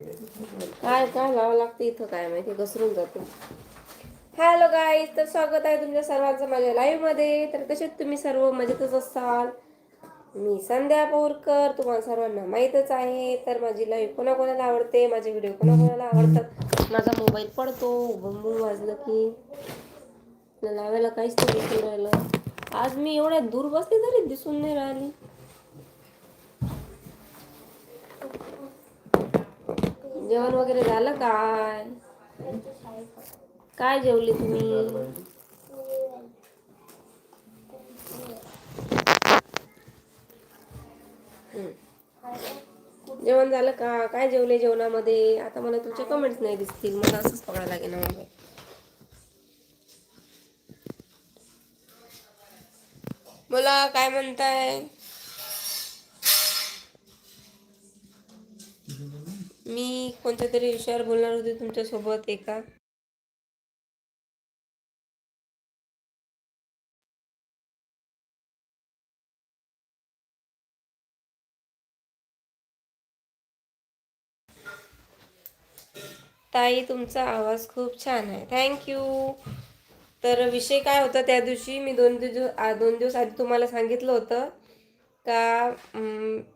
काय काय लावावं लागतं इथं काय माहिती घसरून जातो. हॅलो गाईज तर स्वागत आहे तुमच्या सर्वांचं माझ्या लाईव्हमध्ये. तर तसेच तुम्ही सर्व? मजेतच असाल? मी संध्या पोरकर तुम्हाला सर्वांना माहीतच आहे. तर माझी लाईव्ह कोणाकोणाला आवडते? माझे व्हिडिओ कोणाकोणाला आवडतात? माझा मोबाईल पडतो बंबू वाजलं की लावायला काहीच नाही दिसून राहिलं. आज मी एवढ्या दूर बसले तरी दिसून नाही राहिली. जेवण वगैरे झालं काय? काय जेवले तुम्ही? जेवण झालं का? काय जेवले जेवणामध्ये? आता मला तुमचे कमेंट्स नाही दिसतील. मला असंच पकडायला लागेल ना म्हणजे. मोबाईल बोला काय म्हणताय? मी कोणत्या तरी विषयावर बोलणार होते तुमच्यासोबत एका? ताई तुमचा आवाज खूप छान आहे. थँक्यू तर विषय काय होता त्या दिवशी? मी दोन दिवस दोन दिवस आधी तुम्हाला सांगितलं होतं. का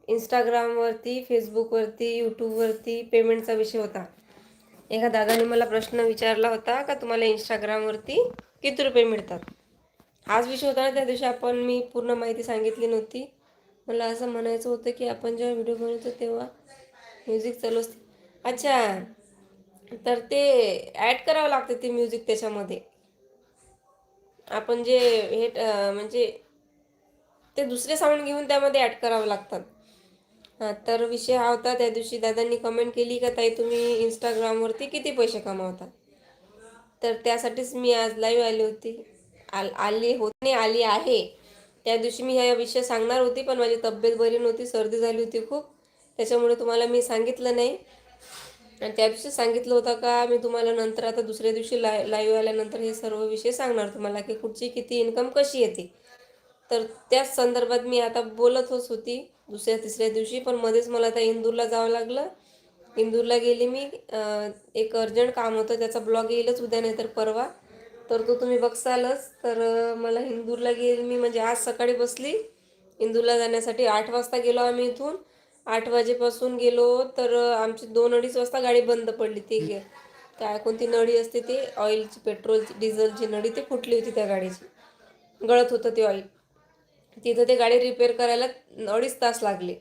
इंस्टाग्रामवरती फेसबुकवरती यूट्यूबवरती पेमेंटचा विषय होता. एका दादाने मला प्रश्न विचारला होता का तुम्हाला इंस्टाग्रामवरती किती रुपये मिळतात? हाच विषय होता ना त्या दिवशी आपण मी पूर्ण माहिती सांगितली नव्हती. मला असं म्हणायचं होतं की आपण जेव्हा व्हिडिओ बनवतो तेव्हा म्युझिक चालू असते. अच्छा तर ते ॲड करावं लागतं ते म्युझिक त्याच्यामध्ये. आपण जे हे म्हणजे ते दुसरे साऊंड घेऊन त्यामध्ये ॲड करावं लागतात. हां तर विषय हा होता त्या दिवशी दादांनी कमेंट केली का ताई तुम्ही इंस्टाग्रामवरती किती पैसे कमावता? तर त्यासाठीच मी आज लाईव्ह आली होती. आल आली होती नाही, आली आहे. त्या दिवशी मी हा विषय सांगणार होती पण माझी तब्येत बरी नव्हती सर्दी झाली होती खूप. त्याच्यामुळे तुम्हाला मी सांगितलं नाही. आणि त्या दिवशी सांगितलं होतं का मी तुम्हाला नंतर आता दुसऱ्या दिवशी लाय लाईव्ह आल्यानंतर हे सर्व विषय सांगणार तुम्हाला की कुठची किती इन्कम कशी येते. तर त्याच संदर्भात मी आता बोलतच होती दुसऱ्या तिसऱ्या दिवशी पण मध्येच मला आता इंदूरला जावं लागलं. इंदूरला गेली मी एक अर्जंट काम होतं त्याचा ब्लॉग येईलच उद्या नाही तर परवा. तर तो तुम्ही बघसालच. तर मला इंदूरला गेली मी म्हणजे आज सकाळी बसली. इंदूरला जाण्यासाठी आठ वाजता गेलो आम्ही इथून. आठ वाजेपासून गेलो तर आमची दोन अडीच वाजता गाडी बंद पडली ती गे काय कोणती नळी असते ती ऑइलची पेट्रोलची डिझेलची नळी ती फुटली होती त्या गाडीची. गळत होतं ते ऑइल तिथं ते गाडी रिपेअर करायला अडीच तास लागले.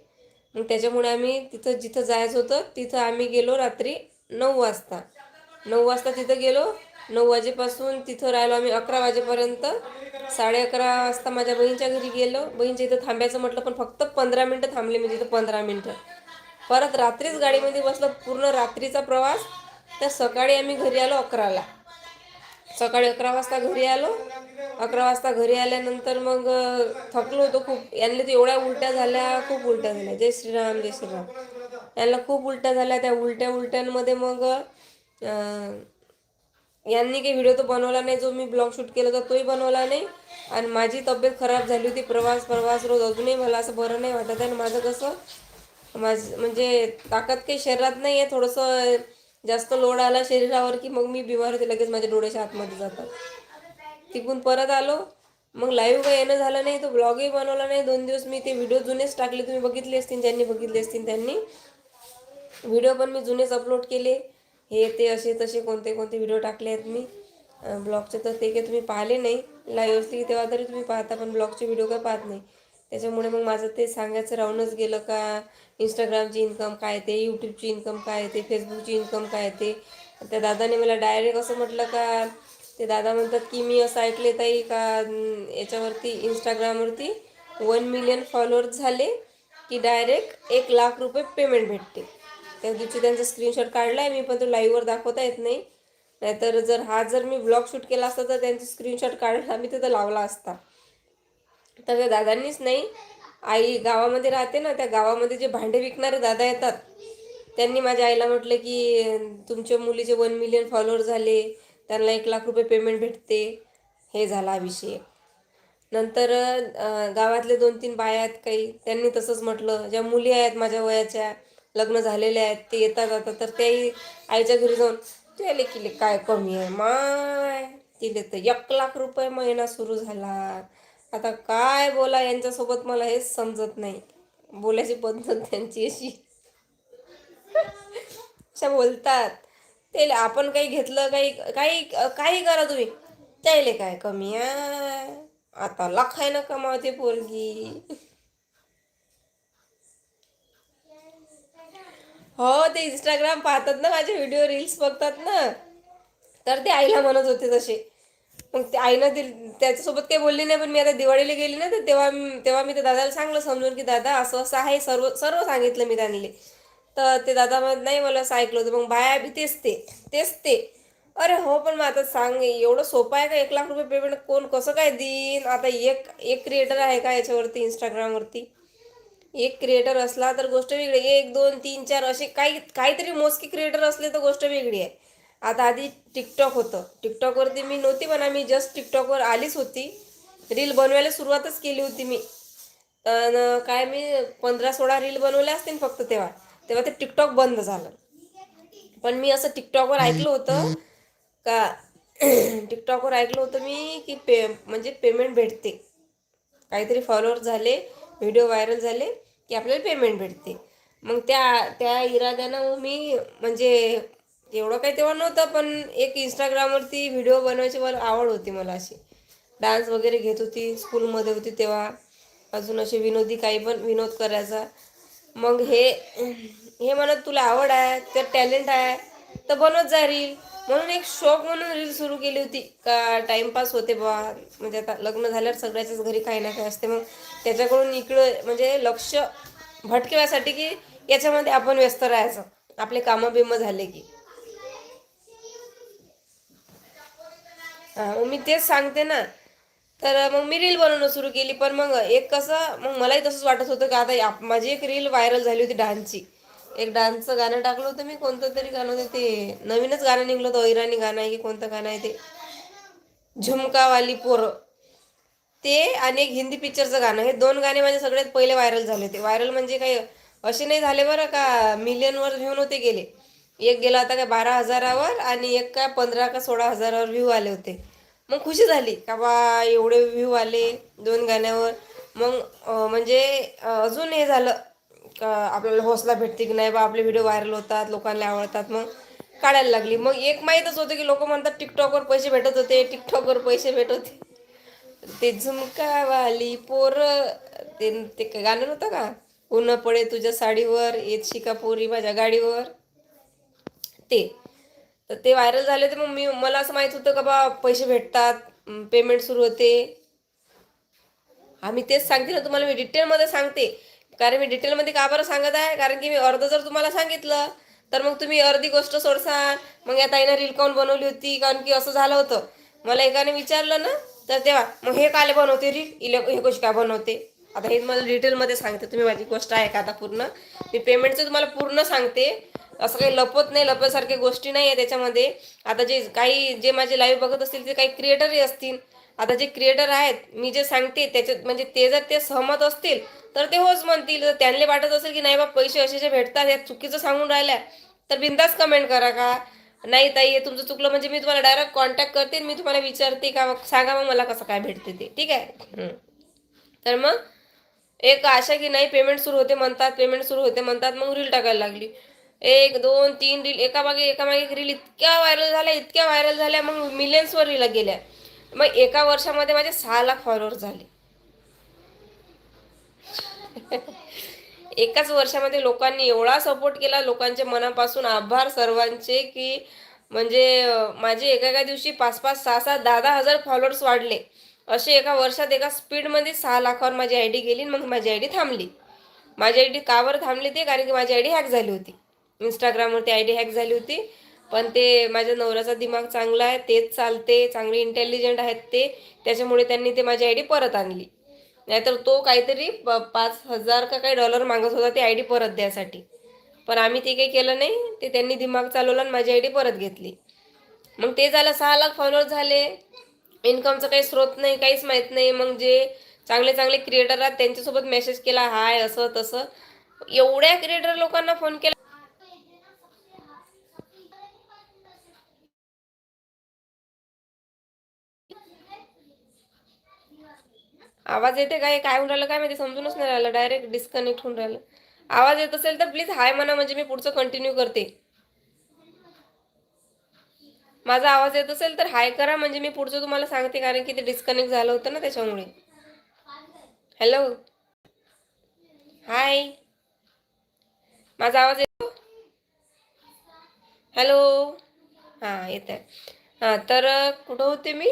मग त्याच्यामुळे आम्ही तिथं जिथं जायचं होतं तिथं आम्ही गेलो रात्री नऊ वाजता. नऊ वाजता तिथं गेलो नऊ वाजेपासून तिथं राहिलो आम्ही अकरा वाजेपर्यंत. साडे अकरा वाजता माझ्या बहिणीच्या घरी गेलो. बहीणच्या इथं थांबायचं म्हटलं पण फक्त पंधरा मिनटं थांबले मी तिथं पंधरा मिनटं. परत रात्रीच गाडीमध्ये बसलो पूर्ण रात्रीचा प्रवास. तर सकाळी आम्ही घरी आलो अकराला. सकाळी अकरा वाजता घरी आलो. अकरा वाजता घरी आल्यानंतर मग थकलो होतो खूप. यांना तर एवढ्या उलट्या झाल्या खूप उलट्या झाल्या. जय श्रीराम जय श्रीराम. यांना खूप उलट्या झाल्या. त्या उलट्या उलट्यांमध्ये मग यांनी काही व्हिडिओ तो बनवला नाही. जो मी ब्लॉग शूट केला होता तोही बनवला नाही. आणि माझी तब्येत खराब झाली होती. प्रवास प्रवास रोज अजूनही मला असं बरं नाही वाटत. आहे आणि माझं कसं माझ म्हणजे ताकद काही शरीरात नाही आहे थोडंसं जास्त लोड आला शरीरावर की मग मी बिमार होते लगेच माझ्या डोळ्याच्या आतमध्ये जातात. तिकून परत आलो. मग लाईव्ह काही येणं झालं नाही तो ब्लॉगही बनवला नाही. दोन दिवस मी ते व्हिडिओ जुनेच टाकले. तुम्ही बघितले असतील ज्यांनी बघितले असतील त्यांनी. व्हिडिओ पण मी जुनेच अपलोड केले. हे ते असे तसे कोणते कोणते व्हिडिओ टाकले आहेत मी. ब्लॉगचे तर ते काही तुम्ही पाहिले नाही. लाईव्ह असली तेव्हा तरी तुम्ही पाहता पण ब्लॉगचे व्हिडिओ काय पाहत नाही. त्याच्यामुळे मग माझं ते सांगायचं राहूनच गेलं का इंस्टाग्रामची इन्कम काय येते यूट्यूबची इन्कम काय येते फेसबुकची इन्कम काय ते. त्या दादाने मला डायरेक्ट असं म्हटलं का ते दादा म्हणतात की मी असं ऐकले ताई का याच्यावरती इंस्टाग्रामवरती वन मिलियन फॉलोअर्स झाले की डायरेक्ट एक लाख रुपये पेमेंट भेटते. त्या दिवशी त्यांचा स्क्रीनशॉट काढला आहे मी पण तो लाईव्हवर दाखवता येत नाही. नाहीतर जर हा जर मी ब्लॉग शूट केला असता तर त्यांचा स्क्रीनशॉट काढला मी तिथं लावला असता. तर त्या दादांनीच नाही. आई गावामध्ये राहते ना त्या गावामध्ये जे भांडे विकणारे दादा येतात त्यांनी माझ्या आईला म्हटलं की तुमच्या मुलीचे वन मिलियन फॉलोअर झाले त्यांना एक लाख रुपये पेमेंट भेटते. हे झाला विषय. नंतर गावातले दोन तीन बाया आहेत काही त्यांनी तसंच म्हटलं ज्या मुली आहेत माझ्या वयाच्या लग्न झालेले आहेत ते येतात आता तर त्याही आईच्या घरी जाऊन त्याले किले काय कमी आहे? माय तिले तर एक लाख रुपये महिना सुरू झाला. आता काय बोला यांच्यासोबत मला हेच समजत नाही. बोलायची पद्धत त्यांची अशी. अशा बोलतात. ते आपण काही घेतलं काही काही काही करा तुम्ही. त्याले काय कमी आहे? आता लाखायनं कमावते पोरगी. हो ते इंस्टाग्राम पाहतात ना माझे व्हिडिओ रील्स बघतात ना. तर ते आईला म्हणत होते तसे. मग ते आईनं ते त्याच्यासोबत काही बोलली नाही पण मी आता दिवाळीला गेली ना तर तेव्हा तेव्हा मी ते दादाला सांगलं समजून की दादा असं असं आहे सर्व सर्व सांगितलं मी त्यांनी. तर ते दादा मग नाही मला असं ऐकलं होतं. मग बाया बी तेच ते तेच ते. अरे हो पण मग आता सांग एवढं सोपं आहे का? एक लाख रुपये पेमेंट कोण कसं काय देईन? आता एक एक क्रिएटर आहे का याच्यावरती इंस्टाग्रामवरती एक क्रिएटर असला तर गोष्ट वेगळी एक दोन तीन चार असे काही काहीतरी मोजके क्रिएटर असले तर गोष्ट वेगळी आहे. आता आधी टिकटॉक होतं. टिकटॉकवरती मी नव्हती म्हणा मी जस्ट टिकटॉकवर आलीच होती. रील बनवायला सुरुवातच केली होती मी. तर काय मी पंधरा सोळा रील बनवल्या असतील फक्त तेव्हा. तेव्हा ते टिकटॉक बंद झालं. पण मी असं टिकटॉकवर ऐकलं होतं का टिकटॉकवर ऐकलं होतं मी की पे म्हणजे पेमेंट भेटते. काहीतरी फॉलोअर झाले व्हिडिओ व्हायरल झाले की आपल्याला पेमेंट भेटते. मग त्या त्या इराद्यानं मी म्हणजे एवढं काही तेव्हा नव्हतं पण एक इंस्टाग्रामवरती व्हिडिओ बनवायची मला आवड होती मला अशी. डान्स वगैरे घेत होती स्कूलमध्ये होती तेव्हा. अजून असे विनोदी काही पण विनोद करायचा. मग हे हे म्हणत तुला आवड आहे तर टॅलेंट आहे तर बनवत जा रील म्हणून एक शौक म्हणून रील सुरू केली होती. का टाईमपास होते बा म्हणजे आता लग्न झाल्यावर सगळ्याच्याच घरी काही ना काही असते. मग त्याच्याकडून इकडं म्हणजे लक्ष भटकेवासाठी की याच्यामध्ये आपण व्यस्त राहायचं. आपले कामं बिमं झाले की. मग मी तेच सांगते ना. तर मग मी रील बनवणं सुरू केली पण मग एक कसं मग मलाही तसंच वाटत होतं की आता आप- माझी एक रील व्हायरल झाली होती डान्सची. एक डान्सचं गाणं टाकलं होतं मी कोणतं तरी गाणं होतं ते. नवीनच गाणं निघलं होतं ऐराणी गाणं आहे की कोणतं गाणं आहे ते. झुमकावाली पोरं. ते आणि एक हिंदी पिक्चरचं गाणं. हे दोन गाणे माझे सगळ्यात पहिले व्हायरल झाले होते. व्हायरल म्हणजे काही असे नाही झाले बरं का मिलियनवर घेऊन होते गेले. एक गेला होता काय बारा हजारावर आणि एक काय पंधरा का सोळा हजारावर व्ह्यू आले होते. मग खुशी झाली का बा एवढे व्ह्यू आले दोन गाण्यावर. मग म्हणजे अजून हे झालं का आपल्याला हौसला भेटते की नाही बा आपले व्हिडिओ व्हायरल होतात लोकांना आवडतात मग काढायला लागली. मग एक माहीतच होतं की लोक म्हणतात टिकटॉकवर पैसे भेटत होते टिकटॉकवर पैसे भेटत होते. ते झुमकावाली पोर ते ते काय गाणं नव्हतं का? ऊन पडे तुझ्या साडीवर येत शिका पोरी माझ्या गाडीवर. ते तर ते व्हायरल झाले तर मग मी मला असं माहीत होतं का बा पैसे भेटतात पेमेंट सुरू होते. आम्ही तेच सांगते ना तुम्हाला मी डिटेलमध्ये सांगते. कारण मी डिटेलमध्ये का बरं सांगत आहे? कारण की मी अर्ध जर तुम्हाला सांगितलं तर मग तुम्ही अर्धी गोष्ट सोडसाल. मग या ताईनं रील काऊन बनवली होती कारण की असं झालं होतं. मला एकाने विचारलं ना तर तेव्हा मग हे काले बनवते रील इले हे गोष्ट काय बनवते? आता हे मला डिटेलमध्ये सांगते. तुम्ही माझी गोष्ट आहे का आता पूर्ण. मी पेमेंटचं तुम्हाला पूर्ण सांगते. असं काही लपत नाही लपल्यासारख्या गोष्टी नाही आहे त्याच्यामध्ये. आता जे काही जे माझे लाईव्ह बघत असतील ते काही क्रिएटरही असतील आता जे क्रिएटर आहेत मी जे सांगते त्याच्यात म्हणजे ते जर ते सहमत असतील तर ते होच म्हणतील. जर त्यांना वाटत असेल की नाही बा पैसे असे जे भेटतात या चुकीचं सांगून राहिल्या तर बिंदास कमेंट करा का? नाही ताई हे तुमचं चुकलं म्हणजे मी तुम्हाला डायरेक्ट कॉन्टॅक्ट करते मी तुम्हाला विचारते का मग सांगा मग मला कसं काय भेटते ते ठीक आहे? तर मग एक आशा की नाही पेमेंट सुरू होते म्हणतात पेमेंट सुरू होते म्हणतात मग रील टाकायला लागली. एक दोन तीन रील एका मागे एका मागे एक रील इतक्या व्हायरल झाल्या इतक्या व्हायरल झाल्या मग मिलियन्सवर रील गेल्या. मग एका वर्षामध्ये माझे सहा लाख फॉलोअर झाले. एकाच वर्षामध्ये लोकांनी एवढा सपोर्ट केला लोकांच्या मनापासून आभार सर्वांचे की म्हणजे माझे एका एका दिवशी पाच पाच सहा सहा दहा दहा हजार फॉलोअर्स वाढले. असे एका वर्षात एका स्पीडमध्ये सहा लाखावर माझी आय डी गेली आणि मग माझी आय डी थांबली. माझी आय डी का थांबली ते कारण की माझी आय डी हॅक झाली होती. इंस्टाग्रामवरती आय डी हॅक झाली होती. पण ते माझ्या नवऱ्याचा दिमाग चांगला आहे तेच चालते चांगले इंटेलिजंट आहेत ते. त्याच्यामुळे त्यांनी ते माझी आय डी परत आणली. नाहीतर तो काहीतरी प पाच हजार का काही डॉलर मागत होता ते आय डी परत द्यासाठी. पण आम्ही ते काही केलं नाही ते त्यांनी दिमाग चालवला आणि माझी आय डी परत घेतली. मग ते झालं सहा लाख फॉलोअर झाले. इन्कमचा काही स्रोत नाही काहीच माहीत नाही. मग जे चांगले चांगले क्रिएटर आहेत त्यांच्यासोबत मेसेज केला हाय असं तसं. एवढ्या क्रिएटर लोकांना फोन केला आवाज येते काय? काय होऊन राहिलं काय माहिती? समजूनच नाही राहिलं. डायरेक्ट डिस्कनेक्ट होऊन राहिलं. आवाज येत असेल तर प्लीज हाय म्हणा म्हणजे मी पुढचं कंटिन्यू करते. माझा आवाज येत असेल तर हाय करा म्हणजे मी पुढचं तुम्हाला सांगते कारण की ते डिस्कनेक्ट झालं होतं ना त्याच्यामुळे. हॅलो हाय माझा आवाज येतो? हॅलो हां येत आहे हां तर कुठं होते मी?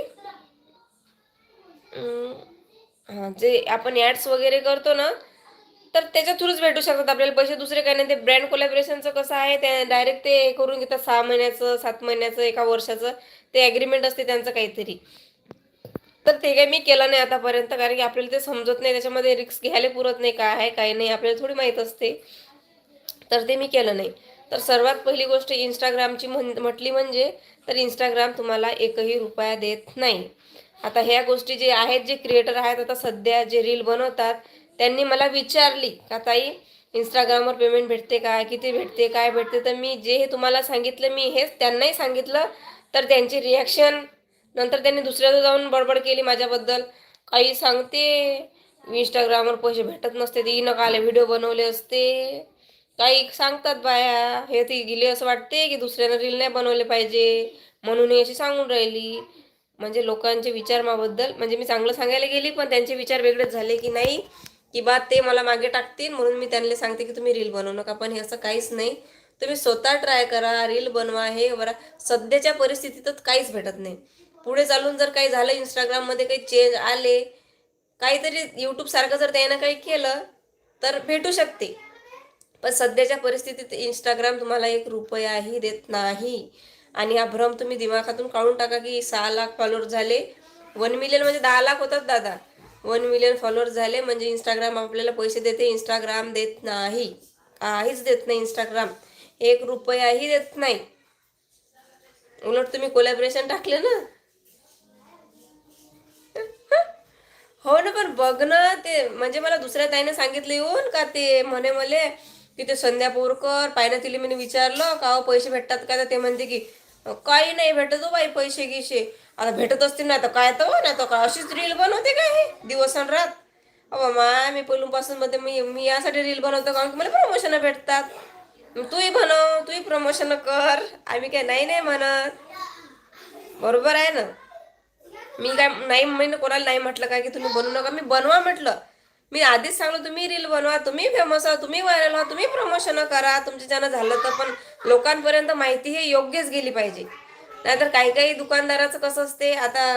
हां जे आपण ॲड्स वगैरे करतो ना तर त्याच्या थ्रूच भेटू शकतात. आपल्याला पैसे दुसरे काही नाही. ते ब्रँड कोलॅबरेशनचं कसं आहे ते डायरेक्ट ते हे करून घेतात. सहा महिन्याचं सात महिन्याचं एका वर्षाचं. ते ॲग्रीमेंट असते त्यांचं काहीतरी. तर ते काही मी केलं नाही आतापर्यंत कारण की आपल्याला ते समजत नाही. त्याच्यामध्ये रिक्स घ्यायला पुरत नाही. काय आहे काय नाही. आपल्याला थोडी माहीत असते. तर ते मी केलं नाही. तर सर्वात पहिली गोष्ट इंस्टाग्रामची म्हण म्हटली म्हणजे तर इंस्टाग्राम तुम्हाला एकही रुपया देत नाही. आता ह्या गोष्टी जे आहेत जे क्रिएटर आहेत आता सध्या जे रील बनवतात त्यांनी मला विचारली का ताई इंस्टाग्रामवर पेमेंट भेटते काय किती भेटते? काय भेटते? तर मी जे हे तुम्हाला सांगितलं मी हेच त्यांनाही सांगितलं. तर त्यांची रिॲक्शन नंतर त्यांनी दुसऱ्याला जाऊन बडबड केली माझ्याबद्दल. काही सांगते इंस्टाग्रामवर पैसे भेटत नसते ती न काले व्हिडिओ बनवले असते. काही सांगतात बाया हे ती गेली असं वाटते की दुसऱ्यानं रील नाही बनवले पाहिजे? म्हणून अशी सांगून राहिली. म्हणजे लोकांचे विचार माबद्दल म्हणजे मी चांगलं सांगायला गेली पण त्यांचे विचार वेगळेच झाले की नाही की बा ते मला मागे टाकतील म्हणून मी त्यांना सांगते की तुम्ही रील बनवू नका. पण हे असं काहीच नाही. तुम्ही स्वतः ट्राय करा रील बनवा हे बरा सध्याच्या परिस्थितीतच काहीच भेटत नाही. पुढे चालून जर काही झालं इंस्टाग्राममध्ये काही चेंज आले काहीतरी यूट्यूब सारखं जर त्यानं काही केलं तर भेटू शकते. पण सध्याच्या परिस्थितीत इंस्टाग्राम तुम्हाला एक रुपयाही देत नाही. आणि हा भ्रम तुम्ही दिमाखातून काढून टाका की सहा लाख फॉलोअर झाले. वन मिलियन म्हणजे दहा लाख होतात दादा. वन मिलियन फॉलोअर झाले म्हणजे इंस्टाग्राम आपल्याला पैसे देते इंस्टाग्राम देत नाही. काहीच देत नाही इंस्टाग्राम एक रुपयाही देत नाही. उलट तुम्ही कोलॅबरेशन टाकले ना? हो ना पण बघ ना ते म्हणजे मला दुसऱ्या ताईने सांगितलं येऊन का ते म्हणे मले की ते संध्या पोरकर पायना तिला मी विचारलं का हो, पैसे भेटतात का? तर ते म्हणते की काही नाही भेटत हो बाई पैसे गिशे. आता भेटत असतील ना तर काय तर ना तर काय? अशीच रील बनवते काय हे? दिवस आणि रात. अबा मा मी पहिलूपासून मध्ये मी मी यासाठी रील बनवतो कारण की मला प्रमोशन भेटतात. तूही बनव तूही प्रमोशन कर. आम्ही काय नाही नाही म्हणत. बरोबर आहे ना? मी काय नाही मी कोणाला नाही म्हटलं काय की तुम्ही बनवू नका. मी बनवा म्हटलं. मी आधीच सांगलो तुम्ही रील बनवा तुम्ही फेमस व्हा तुम्ही व्हायरल व्हा तुम्ही प्रमोशन करा तुमच्याच्यानं झालं तर पण लोकांपर्यंत माहिती हे योग्यच गेली पाहिजे. नाहीतर काही काही दुकानदाराचं कसं असते आता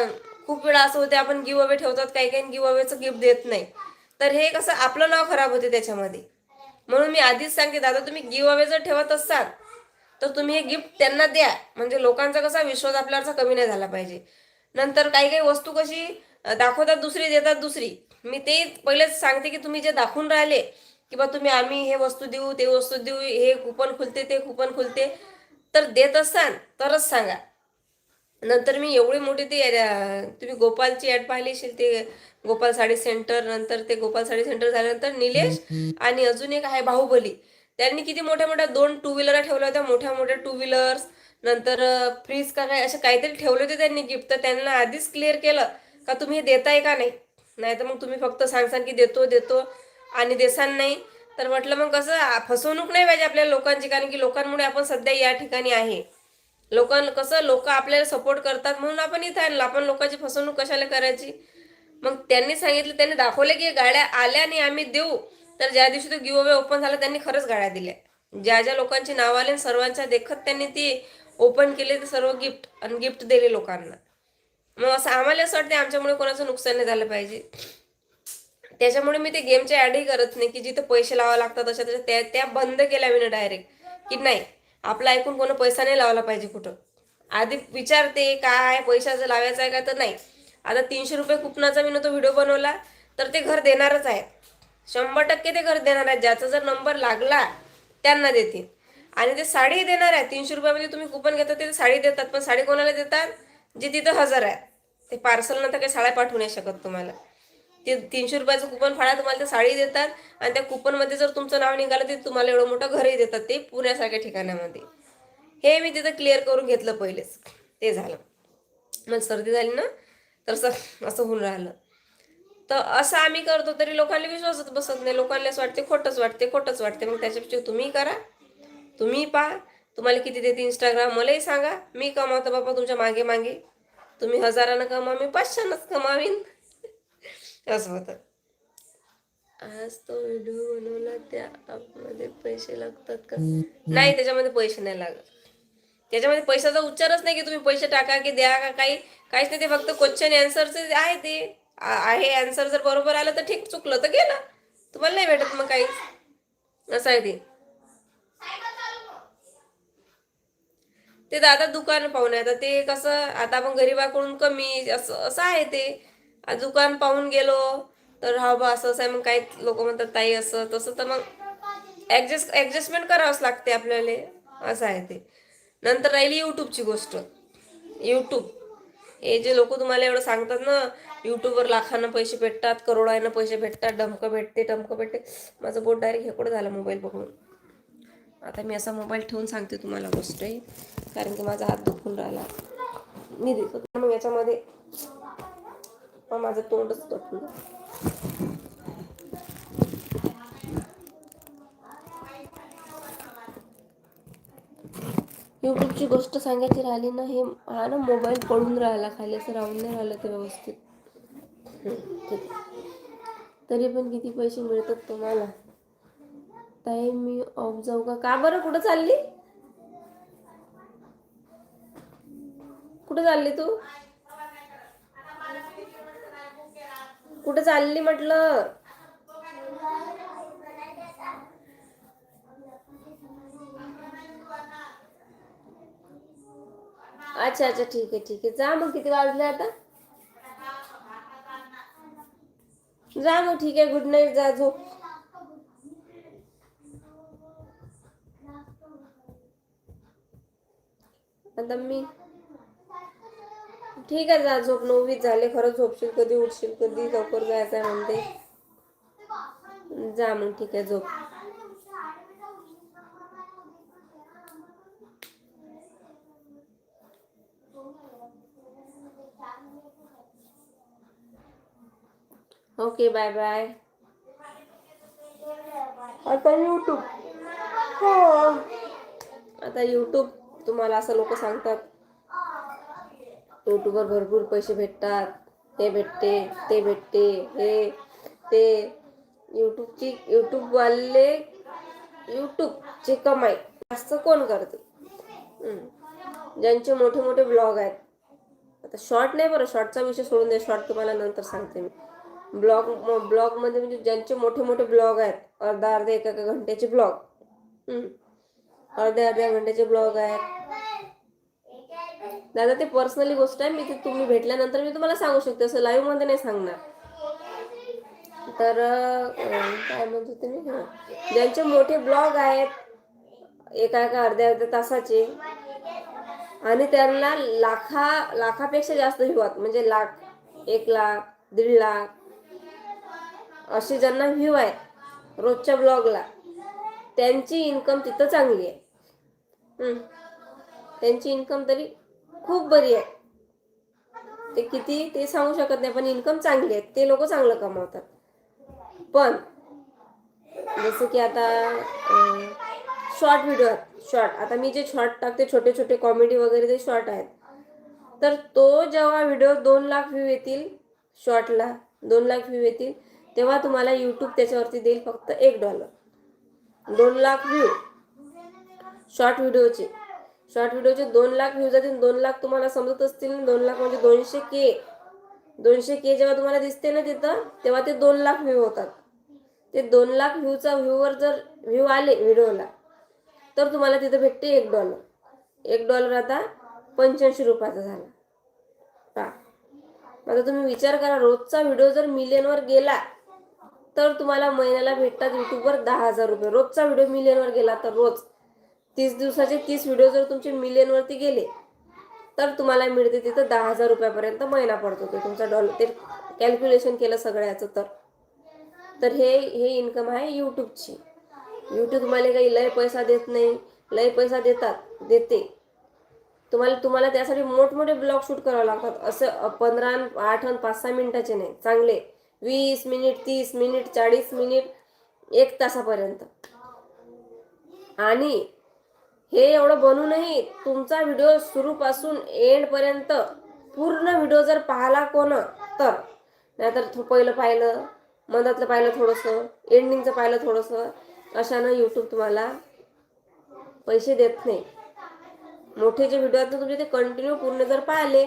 खूप वेळा असं होते आपण गिव अवे ठेवतात काही काही गिव अवेचं गिफ्ट देत नाही. तर हे कसं आपलं नाव खराब होते त्याच्यामध्ये. म्हणून मी आधीच सांगते दादा तुम्ही गिव अवे जर ठेवत असाल तर तुम्ही हे गिफ्ट त्यांना द्या. म्हणजे लोकांचा कसा विश्वास आपल्यावरचा कमी नाही झाला पाहिजे. नंतर काही काही वस्तू कशी दाखवतात दुसरी देतात दुसरी. मी ते पहिलेच सांगते की तुम्ही जे दाखवून राहिले की बा तुम्ही आम्ही हे वस्तू देऊ ते वस्तू देऊ हे कुपन खुलते ते कुपन खुलते तर देत असाल तरच सांगा. नंतर मी एवढी मोठी ती तुम्ही गोपालची ॲड पाहिली असेल ते गोपाल साडी सेंटर नंतर ते गोपाल साडी सेंटर झाल्यानंतर निलेश आणि अजून एक आहे बाहुबली. त्यांनी किती मोठ्या मोठ्या दोन टू व्हीलर ठेवल्या होत्या मोठ्या मोठ्या टू व्हीलर्स नंतर फ्रीज का काय असे काहीतरी ठेवले होते त्यांनी गिफ्ट तर त्यांना आधीच क्लिअर केलं का तुम्ही हे देताय का नाही? नाही तर मग तुम्ही फक्त सांगसान की देतो देतो आणि देसान नाही. तर म्हटलं मग कसं फसवणूक नाही पाहिजे आपल्या लोकांची कारण की लोकांमुळे आपण सध्या या ठिकाणी आहे. लोकां कसं लोक आपल्याला सपोर्ट करतात म्हणून आपण इथं आणलं आपण लोकांची फसवणूक कशाला करायची? मग त्यांनी सांगितलं त्यांनी दाखवले की गाड्या आल्या आणि आम्ही देऊ. तर ज्या दिवशी तो गिव अवे ओपन झाला त्यांनी खरंच गाड्या दिल्या. ज्या ज्या लोकांची नाव आले सर्वांच्या देखत त्यांनी ती ओपन केले ते सर्व गिफ्ट आणि गिफ्ट दिले लोकांना. मग असं आम्हाला असं वाटतं आमच्यामुळे कोणाचं नुकसान नाही झालं पाहिजे. त्याच्यामुळे मी ते गेमच्या ॲडही करत नाही की जिथे पैसे लावा लागतात अशा तशा त्या त्या बंद केल्या मी डायरेक्ट की नाही आपला ऐकून कोणा पैसा नाही लावला पाहिजे कुठं. आधी विचारते काय पैशाचं लावायचं आहे का तर नाही. आता तीनशे रुपये कुपनाचा मी तो व्हिडिओ बनवला तर ते घर देणारच आहे शंभर टक्के ते घर देणार आहेत. ज्याचा जर नंबर लागला त्यांना देतील. आणि ते साडी देणार आहे तीनशे रुपयामध्ये तुम्ही कुपन घेता ते साडी देतात पण साडी कोणाला देतात? जे तिथं हजर आहे ते पार्सल नंतर काही साड्या पाठवू नाही शकत तुम्हाला. ते तीनशे रुपयाचं कुपन फाडा तुम्हाला ते साडी देतात आणि त्या कुपनमध्ये जर तुमचं नाव निघालं ते तुम्हाला एवढं मोठं घरही देतात ते पुण्यासारख्या ठिकाणामध्ये. हे मी तिथं क्लिअर करून घेतलं पहिलेच. ते झालं. मग सर्दी झाली ना तर असं असं होऊन राहिलं. तर असं आम्ही करतो तरी लोकांना विश्वासच बसत नाही. लोकांना असं वाटते खोटंच वाटते खोटंच वाटते. मग त्याच्यापेक्षा तुम्ही करा. तुम्ही पहा. तुम्हाला किती देते इंस्टाग्राम मलाही सांगा. मी कमावतो बाबा तुमच्या मागे मागे. तुम्ही हजारानं कमा मी पाचशेनंच कमावीन. असं होतं. आज तो व्हिडिओ बनवला त्या ॲपमध्ये पैसे लागतात का? नाही त्याच्यामध्ये पैसे नाही लागत. त्याच्यामध्ये पैशाचा उच्चारच नाही की तुम्ही पैसे टाका की द्या का काही. काहीच नाही ते फक्त क्वेश्चन अँसरचे आहे ते. आहे अँसर जर बरोबर आलं तर ठीक चुकलं तर गेलं. तुम्हाला नाही भेटत मग काहीच. असं आहे ते. ते दादा दुकान पाहून आहे आता ते कसं आता आपण गरीबाकडून कमी असं असं आहे ते. दुकान पाहून गेलो तर हा बा असं असं आहे. मग काही लोक म्हणतात ताई असं तसं. तर मग ॲडजस्ट ॲडजस्टमेंट करावंच लागते आपल्याला. असं आहे ते. नंतर राहिली यूट्यूबची गोष्ट. यूट्यूब हे जे लोक तुम्हाला एवढं सांगतात ना यूट्यूबवर लाखांना पैसे भेटतात करोडांना पैसे भेटतात डमकं भेटते टमकं भेटते. माझं बोट डायरेक्ट हेकडं झालं मोबाईल बघून आता मी असा मोबाईल ठेवून सांगते तुम्हाला गोष्ट कारण की माझा हात दुखून राहिला. मी देतो मग याच्यामध्ये मग माझं तोंडच तुटलं यूट्यूबची गोष्ट सांगायची राहिली ना हे हा ना मोबाईल पडून राहिला खाली असं राहून नाही राहिलं ते व्यवस्थित. ठीक आहे. तरी पण किती पैसे मिळतात तुम्हाला? ताई मी ऑफ जाऊ का का बरं? कुठं चालली? कुठं चालली तू? कुठं चालली म्हटलं? अच्छा अच्छा ठीक आहे ठीक आहे. जा मग किती वाजले आता? जा मग ठीक आहे. गुड नाईट जा झोप. आता मी ठीक आहे जा झोप नऊवीत झाले खरं झोपशील कधी उठशील कधी लवकर जायचं आहे म्हणते. जा मग ठीक आहे झोप. Okay bye bye. आता यूट्यूब हो. आता यूट्यूब तुम्हाला असं लोक सांगतात यूट्यूबवर भरपूर पैसे भेटतात हे भेटते ते भेटते हे ते. यूट्यूबची यूट्यूबवाले यूट्यूबची कमाई. जास्त कोण करते? ज्यांचे मोठे मोठे ब्लॉग आहेत. आता शॉर्ट नाही बरं शॉर्टचा विषय सोडून द्या शॉर्ट तुम्हाला नंतर सांगते मी. ब्लॉग ब्लॉगमध्ये म्हणजे ज्यांचे मोठे मोठे ब्लॉग आहेत अर्धा अर्धा एका एका घंट्याचे ब्लॉग. अर्ध्या अर्ध्या घंट्याचे ब्लॉग आहेत. दादा ते पर्सनली गोष्ट आहे मी ते तुम्ही भेटल्यानंतर मी तुम्हाला सांगू शकते असं लाईव्हमध्ये नाही सांगणार. तर काय म्हणत होते मी हं. ज्यांचे मोठे ब्लॉग आहेत एका एका अर्ध्या अर्ध्या तासाचे आणि त्यांना लाखा लाखापेक्षा जास्त व्ह्यू आहेत. म्हणजे लाख एक लाख दीड लाख असे ज्यांना व्ह्यू आहेत रोजच्या ब्लॉगला त्यांची इन्कम तिथं चांगली आहे. त्यांची इन्कम तरी खूप बरी आहे. ते किती ते सांगू शकत नाही पण इन्कम चांगली आहे. ते लोक चांगलं कमावतात. पण जसं की आता शॉर्ट व्हिडिओ आहेत. शॉर्ट आता मी जे शॉर्ट टाकते छोटे छोटे कॉमेडी वगैरे ते शॉर्ट आहेत तर तो जेव्हा व्हिडिओ दोन लाख व्ह्यू येतील शॉर्टला दोन लाख व्ह्यू येतील तेव्हा तुम्हाला यूट्यूब त्याच्यावरती देईल फक्त एक डॉलर दोन लाख व्ह्यू शॉर्ट व्हिडिओचे शॉर्ट व्हिडिओचे दोन लाख व्ह्यू जातील दोन लाख तुम्हाला समजत असतील ना दोन लाख म्हणजे दोनशे के दोनशे के जेव्हा तुम्हाला दिसते ना तिथं तेव्हा ते दोन लाख व्ह्यू होतात. ते दोन लाख व्ह्यूचा व्ह्यूवर जर व्ह्यू आले व्हिडिओला तर तुम्हाला तिथं भेटते एक डॉलर एक डॉलर आता पंच्याऐंशी रुपयाचा झाला. पहा. आता तुम्ही विचार करा रोजचा व्हिडिओ जर मिलियनवर गेला तर तुम्हाला महिन्याला भेटतात यूट्यूबवर दहा हजार रुपये. रोजचा व्हिडिओ मिलियनवर गेला तर रोज. तीस दिवसाचे तीस व्हिडिओ जर तुमचे मिलियनवरती गेले तर तुम्हाला मिळते तिथं दहा हजार रुपयापर्यंत महिना पडतो. ते तुमचा डॉलर ते कॅल्क्युलेशन केलं सगळ्याचं तर. तर हे हे इन्कम आहे यूट्यूबची यूट्यूब तुम्हाला काही लय पैसा देत नाही लय पैसा देतात देते. तुम्हाला तुम्हाला त्यासाठी मोठमोठे ब्लॉग शूट करावे लागतात. असं पंधरा अन आठ आणि पाच सहा मिनिटाचे नाही चांगले. वीस मिनिट तीस मिनिट चाळीस मिनिट एक तासापर्यंत. आणि हे एवढं बनूनही तुमचा व्हिडिओ सुरूपासून एंडपर्यंत पूर्ण व्हिडिओ जर पाहिला कोण तर नाहीतर पहिलं पाहिलं मधातलं पाहिलं थोडंसं एंडिंगचं पाहिलं थोडंसं अशानं यूट्यूब तुम्हाला पैसे देत नाही. मोठे जे व्हिडिओ आहेत ना तुमचे ते कंटिन्यू पूर्ण जर पाहिले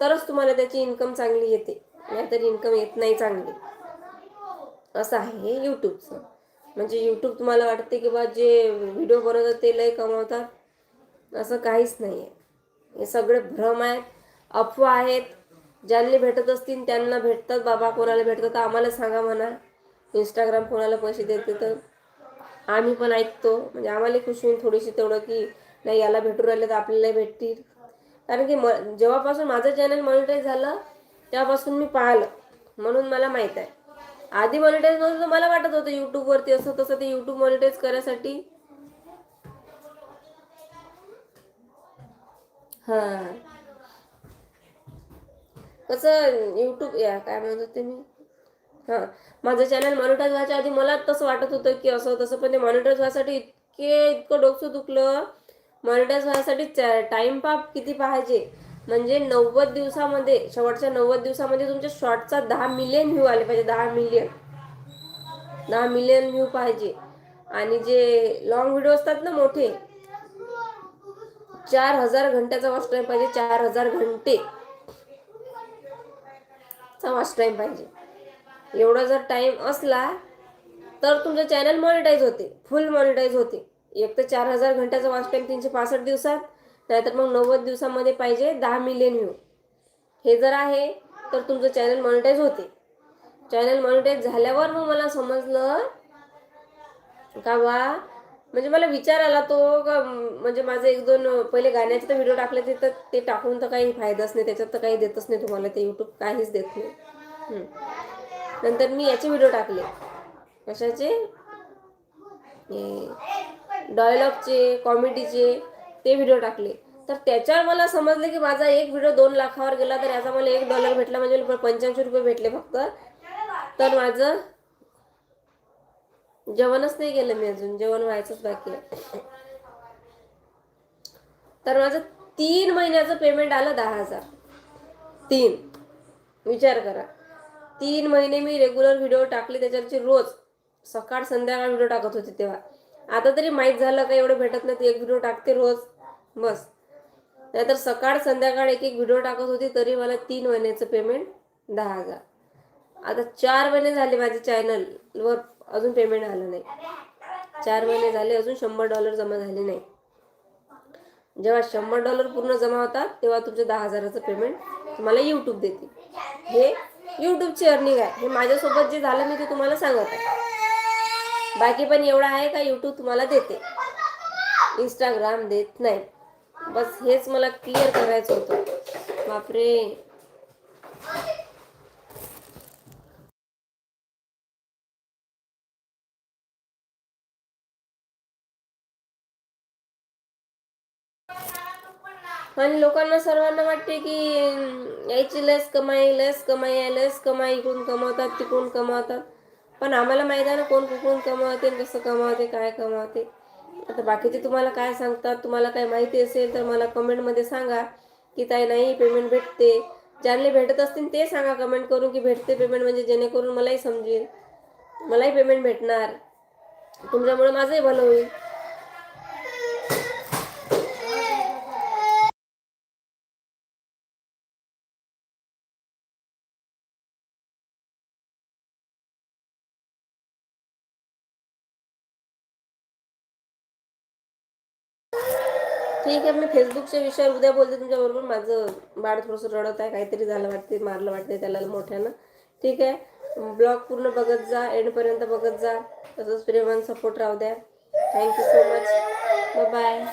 तरच तुम्हाला त्याची इन्कम चांगली येते. नाहीतर इन्कम येत नाही चांगली. असं आहे हे यूट्यूबचं म्हणजे यूट्यूब तुम्हाला वाटते की बा जे व्हिडिओ बनवतात ते लय कमावतात? असं काहीच नाही आहे हे सगळे भ्रम आहेत अफवा आहेत. ज्यांना भेटत असतील त्यांना भेटतात बाबा कोणाला भेटतात तर आम्हाला सांगा म्हणा. इंस्टाग्राम कोणाला पैसे देते तर? आम्ही पण ऐकतो. म्हणजे आम्हाला खुशी होईल थोडीशी तेवढं की नाही याला भेटू राहिले तर आपल्याला भेटतील. कारण की म जेव्हापासून माझं चॅनल मॉनिटाईज झालं तेव्हापासून मी पाहिलं. म्हणून मला माहीत आहे. आधी मॉनिटाईज नव्हतं तर मला वाटत होतं युट्यूबवरती असं तसं ते युट्यूब मॉनिटाईज करायसाठी. हां. कसं यूट्यूब या काय म्हणत होते मी? हां. माझं चॅनल मॉनिटाईज व्हायच्या आधी मला तसं वाटत होतं की असं तसं पण ते मॉनिटाईज व्हायसाठी इतके इतकं डोकसं दुखलं. मॉनिटाईज व्हायसाठी टाइम पाप किती पाहिजे म्हणजे नव्वद दिवसामध्ये शेवटच्या नव्वद दिवसामध्ये तुमच्या शॉर्टचा दहा मिलियन व्ह्यू आले पाहिजे दहा मिलियन दहा मिलियन व्ह्यू पाहिजे. आणि जे लॉंग व्हिडिओ असतात ना मोठे चार हजार घंट्याचा वॉच टाइम पाहिजे चार हजार घंटे चा वॉच टाइम पाहिजे. एवढा जर टाइम असला तर तुमचं चॅनल मॉनिटाईज होते फुल मॉनिटाईज होते. एक तर चार हजार घंट्याचा वॉच टाइम तीनशे पासष्ट दिवसात नाहीतर मग नव्वद दिवसामध्ये पाहिजे दहा मिलियन व्ह्यू हे जर आहे तर तुमचं चॅनल मॉनिटाईज होते. चॅनल मॉनिटाईज झाल्यावर मग मला समजलं का बा? म्हणजे मला विचार आला तो का म्हणजे माझे एक दोन पहिले गाण्याचे तर व्हिडिओ टाकले ते तर ते टाकून तर काही फायदाच नाही त्याच्यात तर काही देतच नाही तुम्हाला ते यूट्यूब काहीच देत नाही. नंतर मी याचे व्हिडिओ टाकले. कशाचे? डायलॉगचे कॉमेडीचे ते व्हिडिओ टाकले. तर त्याच्यावर मला समजलं की माझा एक व्हिडिओ दोन लाखावर गेला तर याचा मला एक डॉलर भेटला म्हणजे पंच्याऐंशी रुपये भेटले फक्त. तर माझं जेवणच नाही केलं मी अजून जेवण व्हायचंच बाकी आहे. तर माझं तीन महिन्याचं पेमेंट आलं दहा हजार. तीन. विचार करा. तीन महिने मी रेग्युलर व्हिडिओ टाकले त्याच्यावरची रोज. सकाळ संध्याकाळ व्हिडिओ टाकत होते तेव्हा. आता तरी माहीत झालं का एवढं भेटत नाही एक व्हिडिओ टाकते रोज. बस. नाहीतर सकाळ संध्याकाळ एक एक व्हिडिओ टाकत होती तरी मला तीन महिन्याचं पेमेंट दहा हजार. आता चार महिने झाले माझ्या चॅनलवर अजून पेमेंट आलं नाही. चार महिने झाले अजून शंभर डॉलर जमा झाले नाही. जेव्हा शंभर डॉलर पूर्ण जमा होतात तेव्हा तुमचं दहा हजाराचं पेमेंट तुम्हाला यूट्यूब देते. हे यूट्यूबची अर्निंग आहे. हे माझ्यासोबत जे झालं मी ते तुम्हाला सांगत आहे. बाकी पण एवढं आहे का यूट्यूब तुम्हाला देते. इंस्टाग्राम देत नाही. बस हेच मला क्लिअर करायचं होतं. बापरे. आणि लोकांना सर्वांना वाटते की यायची लस कमाई लस कमाई आहे लस कमाई इकडून कमावतात तिकडून कमावतात. पण आम्हाला माहीत आहे ना कोण कुठून कमावते कसं कमावते काय कमावते? आता बाकीचे तुम्हाला काय सांगतात तुम्हाला काय माहिती असेल तर मला कमेंटमध्ये सांगा. की ताई नाही पेमेंट भेटते. ज्यांना भेटत असतील ते सांगा कमेंट करून की भेटते पेमेंट म्हणजे जेणेकरून मलाही समजेल. मलाही पेमेंट भेटणार. तुमच्यामुळे माझंही भलं होईल. ठीक आहे मी फेसबुकच्या विषयावर उद्या बोलते तुमच्याबरोबर. माझं बाळ थोडंसं रडत आहे काहीतरी झालं वाटते मारलं वाटते त्याला मोठ्यानं. ठीक आहे ब्लॉग पूर्ण बघत जा एंडपर्यंत बघत जा. तसंच प्रेमान सपोर्ट राहू द्या. Thank you so much bye